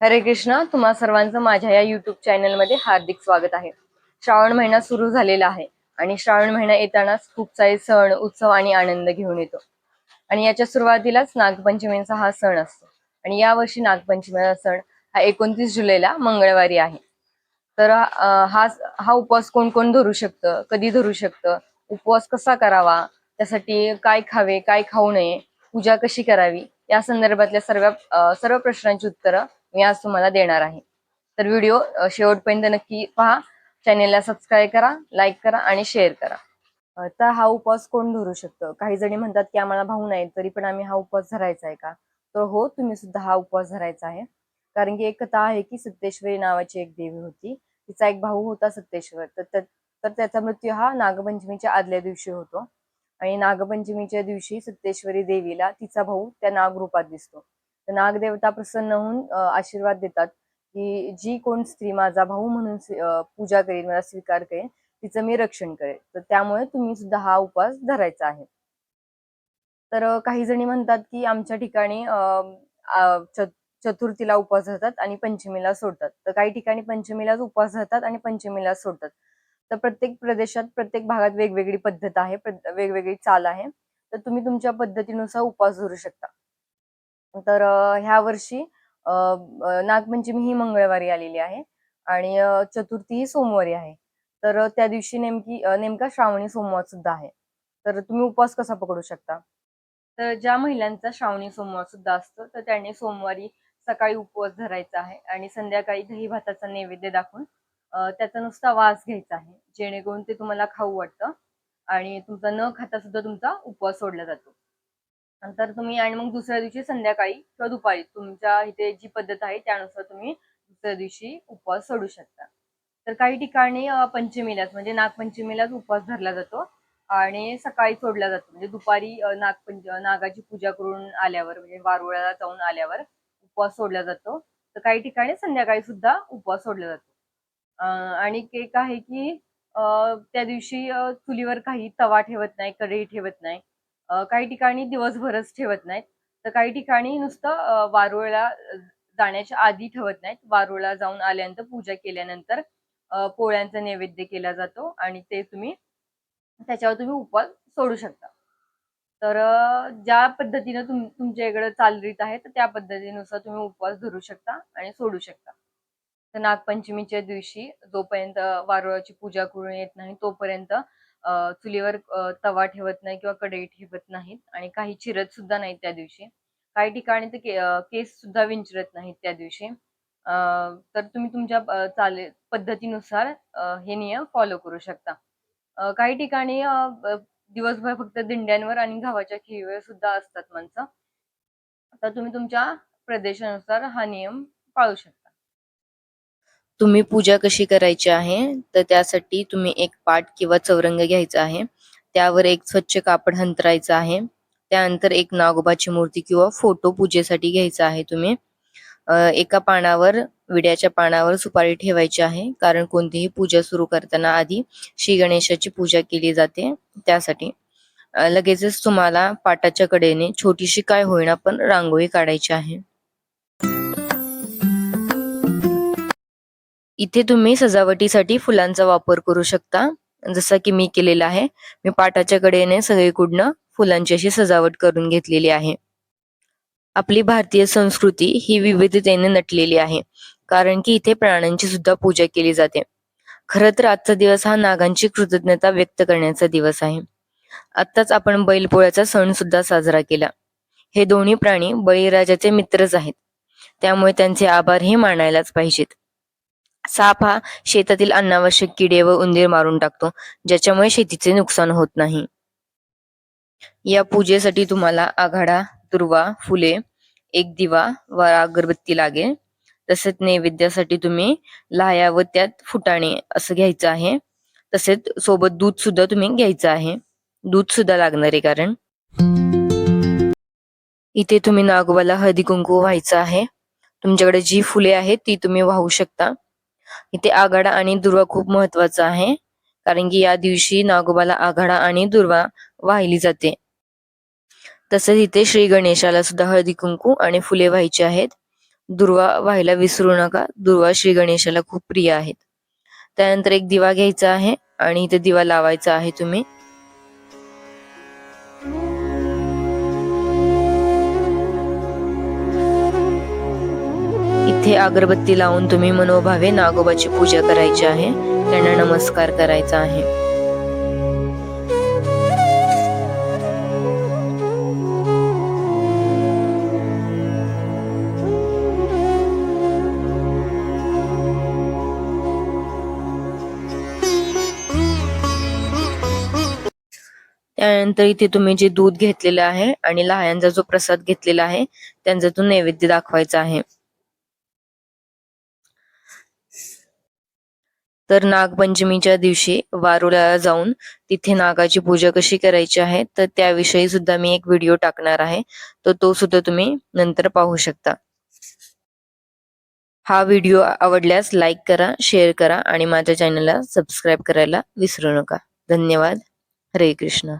हरे कृष्ण तुम्हा सर्वांचं माझ्या या युट्यूब चॅनलमध्ये हार्दिक स्वागत आहे. श्रावण महिना सुरू झालेला आहे आणि श्रावण महिना येतानाच खूप सारे सण उत्सव आणि आनंद घेऊन येतो. आणि याच्या सुरुवातीलाच नागपंचमीचा हा सण असतो. आणि यावर्षी नागपंचमीचा सण हा एकोणतीस जुलैला मंगळवारी आहे. तर हा हा उपवास कोण कोण धरू शकतं? कधी धरू शकतं? उपवास कसा करावा? त्यासाठी काय खावे? काय खाऊ नये? पूजा कशी करावी? या संदर्भातल्या सर्व सर्व प्रश्नांची उत्तरं मी आज तुम्हाला देणार आहे. तर व्हिडिओ शेवटपर्यंत नक्की पहा. चॅनेलला सबस्क्राईब करा लाईक करा आणि शेअर करा. तर हा उपवास कोण धरू शकतं? काही जणी म्हणतात की आम्हाला भाऊ नाही तरी पण आम्ही हा उपवास धरायचा आहे का? तर हो तुम्ही सुद्धा हा उपवास धरायचा आहे. कारण की एक कथा आहे की सत्तेश्वरी नावाची एक देवी होती. तिचा एक भाऊ होता सत्तेश्वर तर तर त्याचा मृत्यू हा नागपंचमीच्या आदल्या दिवशी होतो. आणि नागपंचमीच्या दिवशी सत्तेश्वरी देवीला तिचा भाऊ त्या नागरूपात दिसतो. तर नागदेवता प्रसन्न होऊन आशीर्वाद देतात की जी कोण स्त्री माझा भाऊ म्हणून पूजा करेल मला स्वीकार करेल तिचं मी रक्षण करेल. तर त्यामुळे तुम्ही सुद्धा हा उपवास धरायचा आहे. तर काही जणी म्हणतात की आमच्या ठिकाणी चतुर्थीला उपवास धरतात आणि पंचमीला सोडतात. तर काही ठिकाणी पंचमीलाच उपवास धरतात आणि पंचमीला सोडतात. तर प्रत्येक प्रदेशात प्रत्येक भागात वेगवेगळी पद्धत आहे वेगवेगळी चाल आहे. तर तुम्ही तुमच्या पद्धतीनुसार उपवास धरू शकता. तर ह्या वर्षी नागपंचमी ही मंगळवारी आलेली आहे आणि चतुर्थी ही सोमवारी आहे. तर त्या दिवशी नेमकी नेमका श्रावणी सोमवार सुद्धा आहे. तर तुम्ही उपवास कसा पकडू शकता? तर ज्या महिलांचा श्रावणी सोमवार सुद्धा असतो तर त्यांनी सोमवारी सकाळी उपवास धरायचा आहे आणि संध्याकाळी दही भाताचा नैवेद्य दाखवून त्याचा नुसता वास घ्यायचा आहे जेणेकरून ते तुम्हाला खाऊ वाटतं आणि तुमचा न खाता सुद्धा तुमचा उपवास सोडला जातो. नंतर तुम्ही आणि मग दुसऱ्या दिवशी संध्याकाळी किंवा दुपारी तुमच्या इथे जी पद्धत आहे त्यानुसार तुम्ही दुसऱ्या दिवशी उपवास सोडू शकता. तर काही ठिकाणी पंचमीलाच म्हणजे नागपंचमीलाच उपवास धरला जातो आणि सकाळी सोडला जातो. म्हणजे दुपारी नागपंच नागाची पूजा करून आल्यावर म्हणजे वारुळाला जाऊन आल्यावर उपवास सोडला जातो. तर काही ठिकाणी संध्याकाळी सुद्धा उपवास सोडला जातो. आणि एक आहे की त्या दिवशी चुलीवर काही तवा ठेवत नाही कढई ठेवत नाही. काही ठिकाणी दिवसभरच ठेवत नाहीत. तर काही ठिकाणी नुसतं वारुळला जाण्याच्या आधी ठेवत नाहीत. वारुळला जाऊन आल्यानंतर पूजा केल्यानंतर पोळ्यांचा नैवेद्य केला जातो आणि ते तुम्ही त्याच्यावर तुम्ही उपवास सोडू शकता. तर ज्या पद्धतीनं तुम तुमच्या इकडे चालरीत आहे तर त्या पद्धतीनुसार तुम्ही उपवास धरू शकता आणि सोडू शकता. तर नागपंचमीच्या दिवशी जोपर्यंत वारुळाची पूजा करून येत नाही तोपर्यंत चुलीवर तवा ठेवत नाही किंवा कढई ठेवत नाहीत आणि काही चिरत सुद्धा नाहीत त्या दिवशी. काही ठिकाणी तर के- केस सुद्धा विंचरत नाहीत त्या दिवशी. तर तुम्ही तुमच्या चाले पद्धतीनुसार हे नियम फॉलो करू शकता. काही ठिकाणी दिवसभर फक्त दिंड्यांवर आणि गव्हाच्या खिळीवर सुद्धा असतात माणसं. तर तुम्ही तुमच्या प्रदेशानुसार हा नियम पाळू शकता. तुम्ही पूजा कशी करायची आहे तर त्यासाठी तुम्ही एक पाट किंवा चौरंग घ्यायचा आहे. त्यावर एक स्वच्छ कापड हंतरायचं आहे. त्यानंतर एक नागोबाची मूर्ती किंवा फोटो पूजेसाठी घ्यायचा आहे तुम्ही. एका पानावर विड्याच्या पानावर सुपारी ठेवायची आहे कारण कोणतीही पूजा सुरू करताना आधी श्री गणेशाची पूजा केली जाते त्यासाठी. लगेचच तुम्हाला पाटाच्या कडेने छोटीशी काय होईना पण रांगोळी काढायची आहे. इथे तुम्ही सजावटीसाठी फुलांचा वापर करू शकता. जसा की मी केलेला आहे. मी पाटाच्या कडेने सगळीकडनं फुलांची अशी सजावट करून घेतलेली आहे. आपली भारतीय संस्कृती ही विविधतेने नटलेली आहे. कारण की इथे प्राण्यांची सुद्धा पूजा केली जाते. खरं तर आजचा दिवस हा नागांची कृतज्ञता व्यक्त करण्याचा दिवस आहे. आत्ताच आपण बैलपोळ्याचा सण सुद्धा साजरा केला. हे दोन्ही प्राणी बळीराजाचे मित्रच आहेत. त्यामुळे त्यांचे आभार हे मानायलाच पाहिजेत. साप हा शेतातील अनावश्यक किडे व उंदीर मारून टाकतो ज्याच्यामुळे शेतीचे नुकसान होत नाही. या पूजेसाठी तुम्हाला आघाडा दुर्वा फुले एक दिवा व अगरबत्ती लागेल. तसेच नैवेद्यासाठी तुम्ही लाह्या व त्यात फुटाणे असं घ्यायचं आहे. तसेच सोबत दूध सुद्धा तुम्ही घ्यायचं आहे. दूध सुद्धा लागणार आहे कारण. इथे तुम्ही नागोबाला हळदी कुंकू व्हायचं आहे. तुमच्याकडे जी फुले आहेत ती तुम्ही वाहू शकता. इथे आघाडा आणि दुर्वा खूप महत्त्वाचा आहे. कारण की या दिवशी नागोबाला आघाडा आणि दुर्वा वाहिली जाते. तसेच इथे श्री गणेशाला सुद्धा हळदी कुंकू आणि फुले व्हायची आहेत. दुर्वा व्हायला विसरू नका. दुर्वा श्री गणेशाला खूप प्रिय आहेत. त्यानंतर एक दिवा घ्यायचा आहे आणि इथे दिवा लावायचा आहे तुम्ही. इथे अगरबत्ती लावून तुम्ही मनोभावे नागोबाची पूजा करायची आहे. त्यांना नमस्कार करायचा आहे. त्यानंतर इथे तुम्ही जे दूध घेतलेलं आहे आणि लहायांचा जो प्रसाद घेतलेला आहे त्यांचा तो नैवेद्य दाखवायचा आहे. तर नागपंचमीच्या दिवशी वारुळाला जाऊन तिथे नागाची पूजा कशी करायची आहे तर त्याविषयी सुद्धा मी एक व्हिडिओ टाकणार आहे. तर तो सुद्धा तुम्ही नंतर पाहू शकता. हा व्हिडिओ आवडल्यास लाईक करा शेअर करा आणि माझ्या चॅनलला सबस्क्राईब करायला विसरू नका. धन्यवाद. हरे कृष्ण.